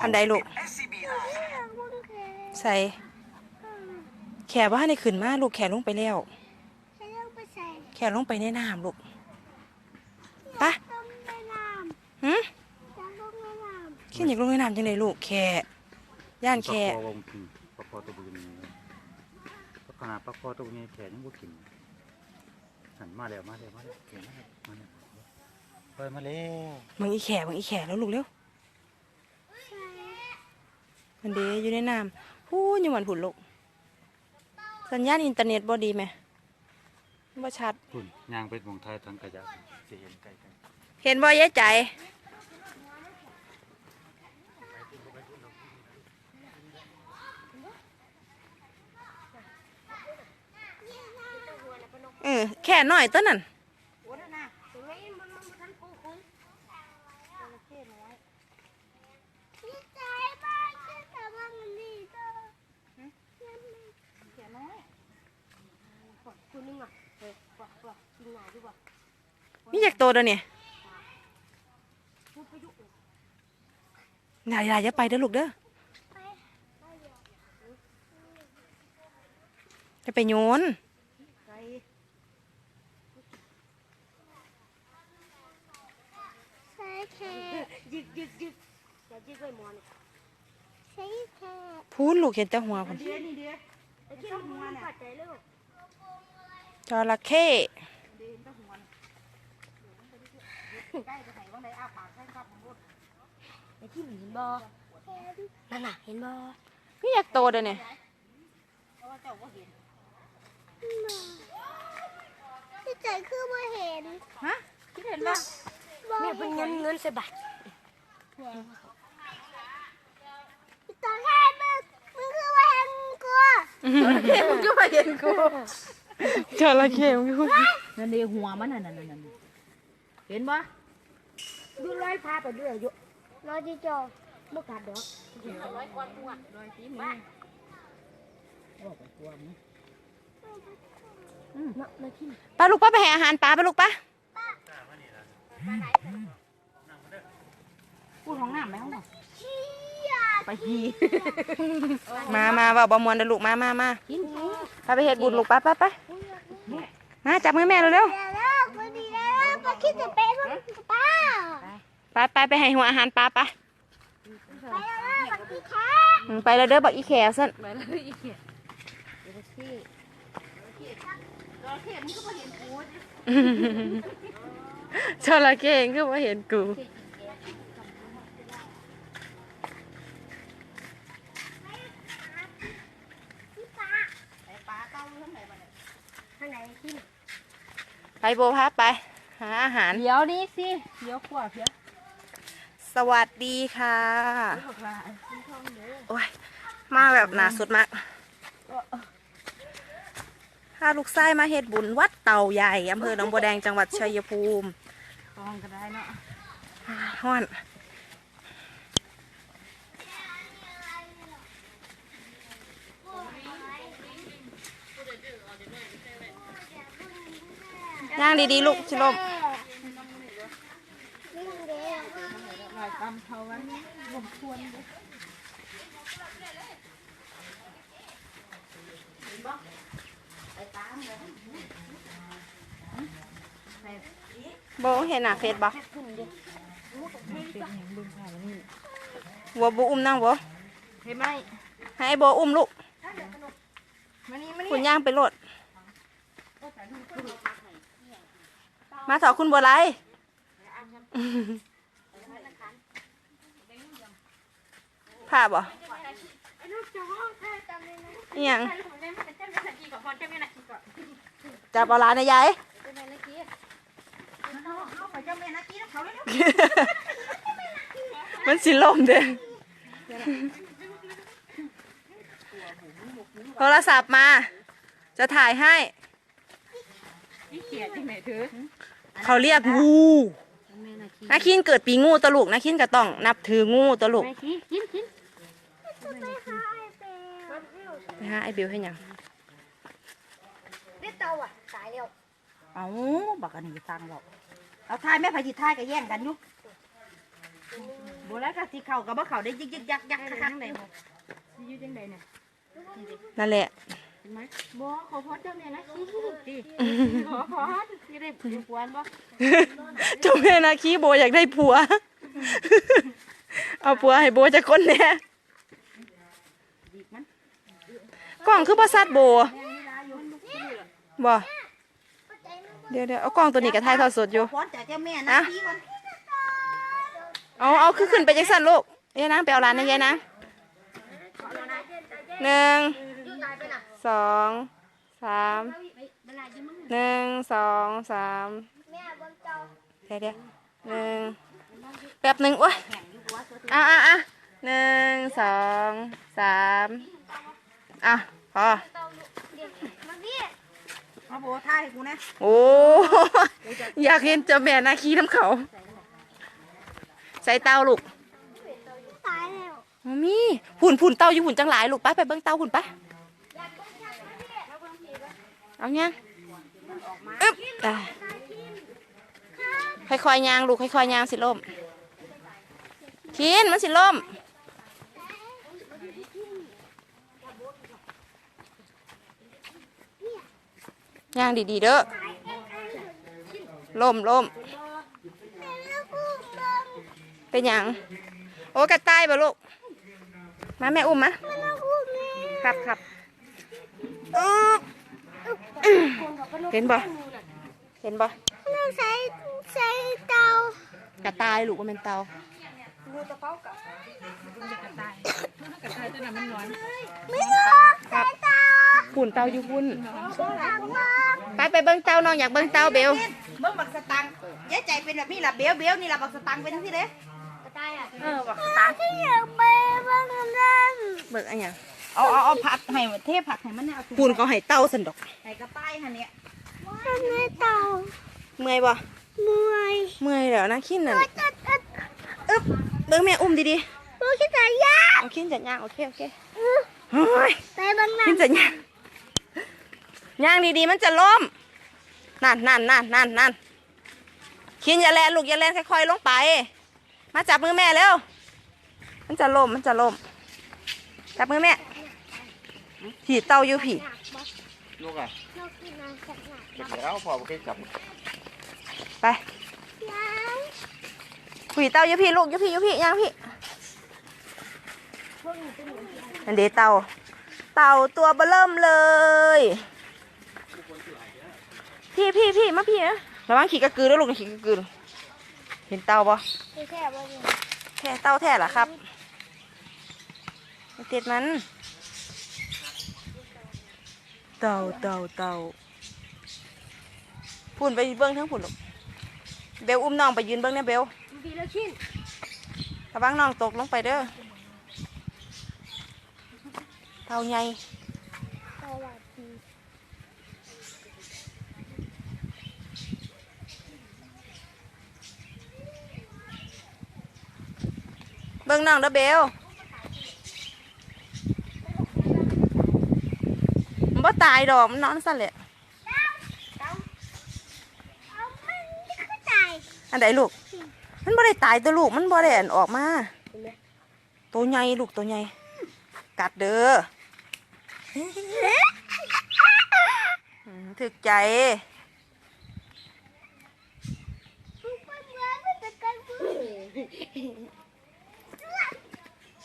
อันใดลูก ใส่ แขว่าในขึ้นมาลูกแขนลงไปแล้ว แขนลงไปในน้ำลูกปะหืมำอยากลงในอยากลงในน้ำจังไดลูกแขย่านแขปลาคอวงกินปลาคอตัวบุญปลาขนาดปลาคอตัวนี้แขนยังบ่กินหันมาแล้วมาแล้วมาแล้วแขมาแล้วมาแล้วมาแล้วมึงอีแขมึงอีแขแล้วลูกเร็ว มันเดอยู่ในน้ำพูดยังหวันผุนลูกสัญญาณอินเทอร์เน็ตบ่ดีไหมบ่ชัดคุณย่างไปมองไทยทางกระยะจะเห็นไกลกันเห็นบ่ยายใจ เออแค่หน่อยตัวนั้น โอ้นั่นน่ะถึงไอ้มันมันทันคู่คุณจระเข้น้อยพี่ใจบ้านที่ทำมันนี่ก็เขียน้อยคุณนึงอะเฮ้ยว่าว่ากินหน่อยดีกว่า มีอยากโตเด้อเนี่ยพูดไปยุอย่าอย่าอย่าไปเด้อลูกเด้อจะไปโยนใส่ใส่แค่ยึกยึกยึกอย่ายึกไว้หมอนใส่แค่พูนลูกเห็นแต่หัวพุ่นเดี๋ ยวนี่เดี๋ยวไอ้ที่หัวเนี่ยปัดใจลูกจระเข้ไอ้ที่เห็นบอนั่นน่ะเห็นบอมีอยากโตเด้อเนี่ยพี่ใจคือไม่เห็นฮะคิดเห็นบ่แม่เป็นเงินเงินสบัดพี่ตาแค่มึงมึงคือว่าเห็นกูมึงก็มาเห็นกูจระเข้มึงพูดนั่นเดีหัวมันนั่นนั่นนั่นเห็นปะ ดูร้อยพาไปด้วยอยู่ร้อยที่จอไม่กัดดอกเนาะเลยที่ปลาลูกป้าไปให้อาหารปลาไปลูกป้าพูดของน้ำไหมห้องน้เชี่ยำไปฮีมามาว่าบอมวนเด้อลูกมามามากินพาไปเฮ็ดบุญลูกป้าป้าไปมาจับมือแม่เร็วเดี๋ยวเลิ กวันนี้แล้วป้าคิดจะเป็นป้าๆไปไปไปให้หัวอาหารปลาไปไปแล้ววันที่ค่ะอืมไปแล้วเด้อบักอีแขวซั่นไปเลยอีกเขียจระเข้เองคือบ่เห็นกูทางไหนที่ไปโบพาไป หาอาหาร เดี๋ยวนี้สิเดี๋ยวขวบเดี๋ยวสวัสดีค่ะบอกว่าโอ้ย มาแบบหนาสุดมากพาลูกไส้มาเฮ็ดบุญวัดเต่าใหญ่อำเภอหนองบัวแดงจังหวัดชัยภูมิ ตองก็ได้เนาะ ฮ้อน ย่างดีๆ ลูกชิลมหลายกำเขาวันรวมควรโบเห็นหน้าเฟซบ่เป็นอย่างบึงผ่านนี่บัวบูอุ้มนั่งบ่เห็นไหมให้ไอ้โบอุ้มลูกมานี่มานี่คุณย่างไปโลด มาสอคุณบัวไรภาพบ่อิหยังจับเอาหลานนะยายมันสิลมเด้โทรศัพท์มา จะถ่ายให้เขียที่ไหนถือ เขาเรียกงูนาคินเกิดปีงูตะลูกนาคินก็ต้องนับถืองูตะลูกไปกินกินกินไปหาไอ้บิวให้หยังนี่เตาอะตายแล้วเอาบักอันนี้สั่งบอกเอาทายแม่พายิทายก็แย่งกันอยุกโบแล้วก็สิเข่ากับบ่เข่าได้ยึกยึกยักยักคักๆได้บ่สิอยู่จังไดน่ะนั่นแหละเห็นไหมบ่ขอพรเจ้าแม่นะดิขอพรสิได้ผูกวนบ่เจ้าแม่นาคีโบอยากได้ผัว เอาผัวให้โบจะคนแหน่ดีกมันกล้องคือประสัดโบแม่นี่ลาอยู่มันลุกขึ้นเลยบ่เดี๋ยวเดี๋ยวเอากล้องตัวนี้กับถ่ายทอดสดอยู่พรจากเจ้าแม่นะอะพี่วันเอาเอาคือขึ้นไปจังสันลูกยายนางไปเอาร้านนะยายนางหนึ่ง สองสามหนึ่งสองสามแม่บนเจ้าเดี๋ยวเดี๋ยวหนึ่งแป๊บหนึ่งโอ้ยอะอะอะหนึ่งสองสามอะพอเดี๋ยวมาพี่มาโบท่ายให้กูนะโอ้อยากเห็นเจ้าแม่นาคีน้ำเขา ใส่เตาลูกตายแล้วมามีหุ่นหุ่นเตาอยู่หุ่นจังหลายลูกไปไปเบิ้งเตาหุ่นไป อยากเป็นชักมาพี่มาเบิ่งพี่ ก่อนเอายังอึ๊บอะค่อยๆยางลูกค่อยๆยางสิล่มคินมันสิล่มยางดีๆเด้อล่มล่มเป็นยังโอ้กระต่ายบ่ลูก มาแม่อุ้มมาแม่ลูกอุ้มแม่ครับครับอึ๊บ เห็นบ่เห็นบ่ลูกใส่ใส่เตากระต่ายลูกว่าเป็นเตางูตะเป้ากับกระต่ายกระต่ายตัวนั้นมันร้อนไม่ลูกใส่เตาหุ่นเตาอยู่หุ่นหลังบ้านไปไปเบิ้งเตาน้องอยากเบิ้งเตาเบลเบิ่งบักสตังค์ยายใจเป็นแบบนี้ล่ะเบลเบลนี่ล่ะบักสตังค์เป็นจังซี่เด้กระต่ายอะเออบักสตังค์ที่อยากไปบ้านนั่นเบิ้งอันหยัง เอาเอาเอาผักให้เทผักให้มันเนี่ยเอาถุงหุ่นเขาให้เตาสันดอกให้กระต่ายหั่นเนี่ยทำไมเตาเมื่อยบ่เมื่อยเมื่อยแล้วนะขี้นน่ะก็จะจะอึ๊บเบิ้งแม่อุ้มดีลูกคิดจะยากๆเอาขี้นจัดย่างโอเคโอเคเฮ้ยไปบ้านนั่ขี้นนจัดย่างย่างดีๆมันจะล้มนั่นนั่นนั่นนั่นนั่นขี้นอย่าแลนลูกอย่าแลนค่อยๆลงไป มาจับมือแม่เร็วมันจะล้มมันจะล้มจับมือแม่ ผีเตาอยู่ผีลูกอะลูกกินน้ำสักหน่อยเก็บแล้วพอบ่เคยจับไปยังผีเตาอยู่ผีลูกอยู่ผีอยู่ผีย่างผีอันเดเตาเต่าตัวเบอเริ่มเลย พี่พี่พี่มาพี่นะระวังขี่กระกือแล้วลูกขี่กระกือเห็นเตาปะไม่แค่บ้านแค่เตาแท้เหรอครับไม่ติดมันเต่าเต่าเต่าพุ่นไปเบิ้งทั้งพุ่นลูกเบลอุ้มน้องไปยืนเบิ้งเนี่ยเบลพี่แล้วชิ้นระวังน้องตกลงไปเด้อเต่าใหญ่สวัสดีเบิ้งน้องเด้อเบลมัน บ่ตายดอกมันนอนสั่นแหละเอามันไม่เข้าใจอันใดลูก มันบ่ได้ตายตัวลูกมันบ่ได้อันออกมา ตัวใหญ่ลูกตัวใหญ่ กัดเด้ออืมถึกใจมันเหมือนมันจะกันมือ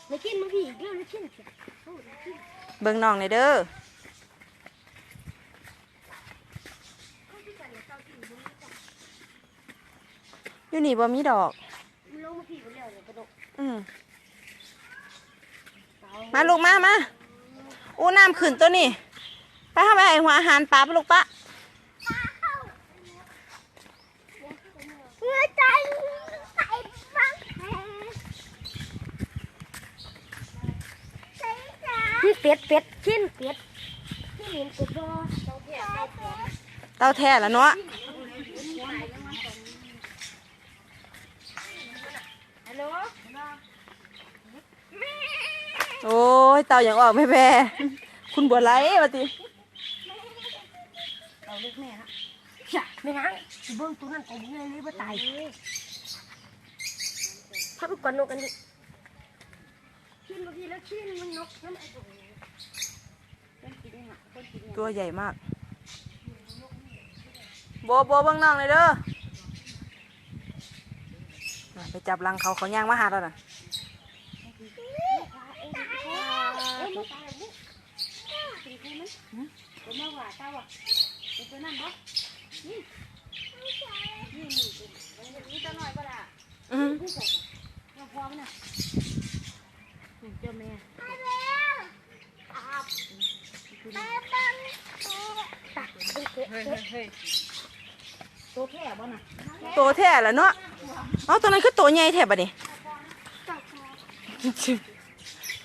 แล้วชิ้นมันพี่อีกแล้วแล้วชิ้นเบิ่งน้องในอยเด้อ อยู่นี่บ่มีดอกมันลงมาพี่ไปแล้วเนี่ยกระโดดอืมมาลูกมามาอู้น้ำขึ้นตัวนี้ไปเข้าไปให้หัวอาหารปลาปะลูกปะเงยใจใส่ฟังแผลใส่จ๋าพี่เป็ดเป็ดชิ้นเป็ดที่เห็นเป็ดรอเราเพียรเราเพียรเต้าแท้ละเนาะฮัลโหล โอ้ยเต่าอย่างออกไม่แพ้คุณบัวไหลมาติเอาลูกแม่นะจ้ะไม่งั้นสิเบิ่งตัวนั้นก็บ่ได้เลยบ่ตายพักก่อนนกกันดิชิ้นบางทีแล้วชิ้นมันนกน้ำไอ้ตัวตัวใหญ่มากโบโบเบิ่งน้องเลยเด้อน่ะไปจับรังเขาเขาย่างมาหาเราน่ะ ตัวมาว่าเตาอะเป็นตัวนั้นบ่นี่นี่นี่นี่ตัวน้อยบ่ล่ะอืมน้องพอมันน่ะนี่เจ้าแม่ไปแล้วอาบไปบังตักเด็กเฮ้ยเฮ้ยตัวแค่บ่น่ะตัวแท้ละเนาะเอาตัวนั้นคือตัวใหญ่แท้บะนี่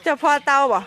เจะพอเตาบ่